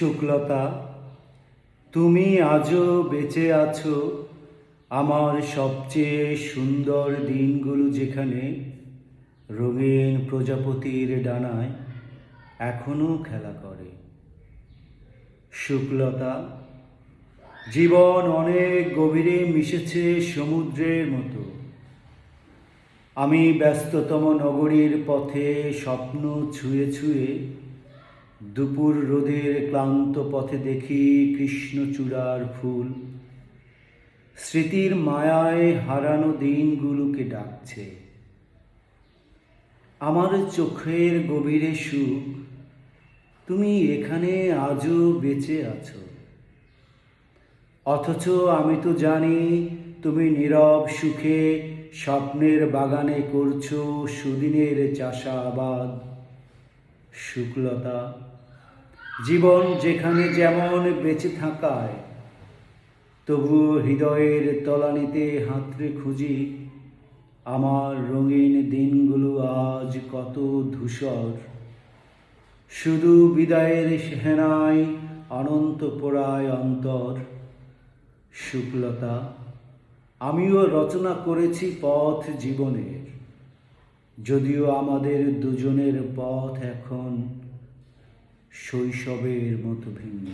শুক্লতা তুমি আজও বেঁচে আছো। আমার সবচেয়ে সুন্দর দিনগুলো যেখানে রঙিন প্রজাপতির ডানায় এখনও খেলা করে। শুক্লতা জীবন অনেক গভীরে মিশেছে সমুদ্রের মতো। আমি ব্যস্ততম নগরীর পথে স্বপ্ন ছুঁয়ে ছুঁয়ে দুপুর রোদের ক্লান্ত পথে দেখি কৃষ্ণচূড়ার ফুল। স্মৃতির মায়ায় হারানো দিনগুলোকে ডাকছে। আমার চোখের গভীরে সুখ, তুমি এখানে আজও বেঁচে আছো। অথচ আমি তো জানি তুমি নীরব সুখে স্বপ্নের বাগানে করছ সুদিনের চাষাবাদ, শুক্লতা। জীবন যেখানে যেমন বেঁচে থাকায়, তবু হৃদয়ের তলানিতে হাতড়ে খুঁজি, আমার রঙিন দিনগুলো আজ কত ধূসর। শুধু বিদায়ের সেনায় অনন্ত পোড়ায় অন্তর। শুক্লতা, আমিও রচনা করেছি পথ জীবনের, যদিও আমাদের দুজনের পথ এখন শৈশবের মতো ভিন্ন